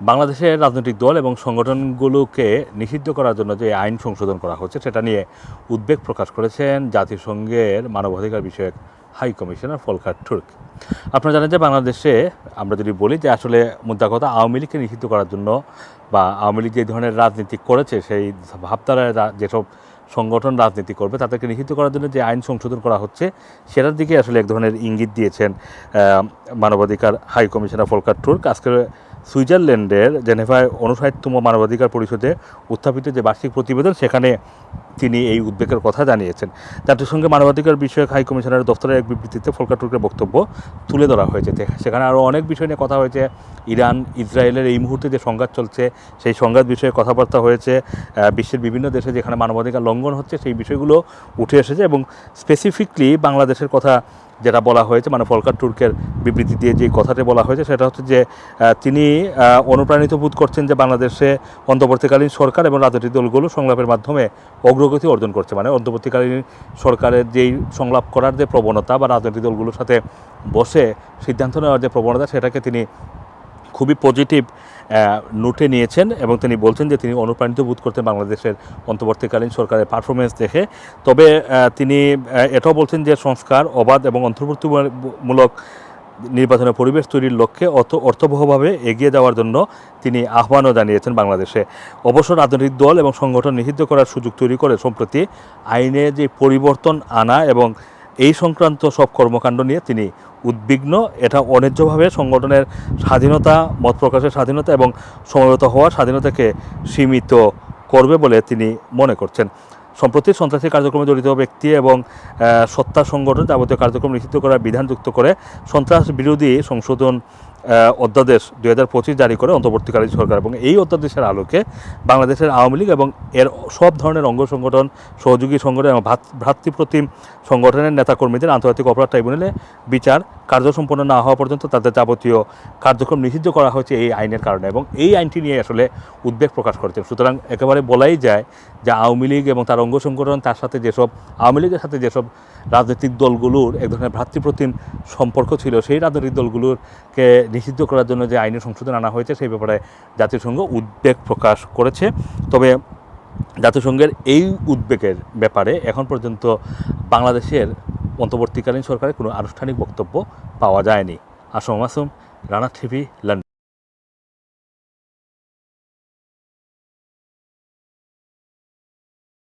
বাংলাদেশের রাজনৈতিক দল এবং সংগঠনগুলোকে নিষিদ্ধ করার জন্য যে আইন সংশোধন করা হচ্ছে, সেটা নিয়ে উদ্বেগ প্রকাশ করেছেন জাতিসংঘের মানবাধিকার বিষয়ক হাই কমিশনার ফলকার তুর্ক। আপনারা জানেন যে বাংলাদেশে আমরা যদি বলি যে আসলে মুদ্রা কথা আওয়ামী লীগকে নিষিদ্ধ করার জন্য বা আওয়ামী লীগ যে ধরনের রাজনীতি করেছে, সেই ভাবধারায় যেসব সংগঠন রাজনীতি করবে, তাদেরকে নিষিদ্ধ করার জন্য যে আইন সংশোধন করা হচ্ছে, সেটার দিকে আসলে এক ধরনের ইঙ্গিত দিয়েছেন মানবাধিকার হাই কমিশনার ফলকার তুর্ক। আজকে সুইজারল্যান্ডের জেনেভায় অনুসারতম মানবাধিকার পরিষদে উত্থাপিত যে বার্ষিক প্রতিবেদন, সেখানে তিনি এই উদ্বেগের কথা জানিয়েছেন। জাতিসংঘে মানবাধিকার বিষয়ক হাই কমিশনারের দপ্তরের এক বিবৃতিতে ফলকার তুর্কের বক্তব্য তুলে ধরা হয়েছে। সেখানে আরও অনেক বিষয় নিয়ে কথা হয়েছে। ইরান, ইসরায়েলের এই মুহূর্তে যে সংঘাত চলছে, সেই সংঘাত বিষয়ে কথাবার্তা হয়েছে। বিশ্বের বিভিন্ন দেশে যেখানে মানবাধিকার লঙ্ঘন হচ্ছে, সেই বিষয়গুলো উঠে এসেছে এবং স্পেসিফিকলি বাংলাদেশের কথা যেটা বলা হয়েছে মানে ফলকার টুর্কের বিবৃতি দিয়ে যে কথাটি বলা হয়েছে, সেটা হচ্ছে যে তিনি অনুপ্রাণিত বোধ করছেন যে বাংলাদেশে অন্তর্বর্তীকালীন সরকার এবং রাজনৈতিক দলগুলো সংলাপের মাধ্যমে অগ্রগতি অর্জন করছে। মানে অন্তর্বর্তীকালীন সরকারের যেই সংলাপ করার যে প্রবণতা বা রাজনৈতিক দলগুলোর সাথে বসে সিদ্ধান্ত নেওয়ার যে প্রবণতা, সেটাকে তিনি খুবই পজিটিভ নোটে নিয়েছেন এবং তিনি বলছেন যে তিনি অনুপ্রাণিত বোধ করতেন বাংলাদেশের অন্তর্বর্তীকালীন সরকারের পারফরমেন্স দেখে। তবে তিনি এটাও বলছেন যে সংস্কার, অবাধ এবং অন্তর্ভুক্তিমূলক নির্বাচনের পরিবেশ তৈরির লক্ষ্যে অর্থ, অর্থবহভাবে এগিয়ে যাওয়ার জন্য তিনি আহ্বানও জানিয়েছেন বাংলাদেশে। অবশ্য রাজনৈতিক দল এবং সংগঠন নিষিদ্ধ করার সুযোগ তৈরি করে, সম্প্রতি আইনে যে পরিবর্তন আনা এবং এই সংক্রান্ত সব কর্মকাণ্ড নিয়ে তিনি উদ্বিগ্ন। এটা অন্যায্যভাবে সংগঠনের স্বাধীনতা, মত প্রকাশের স্বাধীনতা এবং সমবেত হওয়ার স্বাধীনতাকে সীমিত করবে বলে তিনি মনে করছেন। সম্প্রতি সন্ত্রাসী কার্যক্রমে জড়িত ব্যক্তি এবং সত্তা সংগঠন যাবতীয় কার্যক্রম নিষিদ্ধ করার বিধান যুক্ত করে সন্ত্রাস বিরোধী সংশোধন অধ্যাদেশ দুই হাজার পঁচিশ জারি করে অন্তর্বর্তীকালীন সরকার এবং এই অধ্যাদেশের আলোকে বাংলাদেশের আওয়ামী লীগ এবং এর সব ধরনের অঙ্গ সংগঠন, সহযোগী সংগঠন এবং ভ্রাত- ভ্রাতৃপ্রতিম সংগঠনের নেতাকর্মীদের আন্তর্জাতিক অপরাধ ট্রাইব্যুনালে বিচার কার্য সম্পন্ন না হওয়া পর্যন্ত তাদের যাবতীয় কার্যক্রম নিষিদ্ধ করা হয়েছে এই আইনের কারণে এবং এই আইনটি নিয়ে আসলে উদ্বেগ প্রকাশ করেছেন। সুতরাং একেবারে বলাই যায় যে আওয়ামী লীগ এবং তার অঙ্গ সংগঠন, তার সাথে যেসব, আওয়ামী লীগের সাথে যেসব রাজনৈতিক দলগুলোর এক ধরনের ভ্রাতৃপ্রতিম সম্পর্ক ছিল, সেই রাজনৈতিক দলগুলোরকে নিষিদ্ধ করার জন্য যে আইনের সংশোধন আনা হয়েছে, সেই ব্যাপারে জাতিসংঘ উদ্বেগ প্রকাশ করেছে। তবে জাতিসংঘের এই উদ্বেগের ব্যাপারে এখন পর্যন্ত বাংলাদেশের অন্তর্বর্তীকালীন সরকারের কোনো আনুষ্ঠানিক বক্তব্য পাওয়া যায়নি। Assam Assam Rana TV London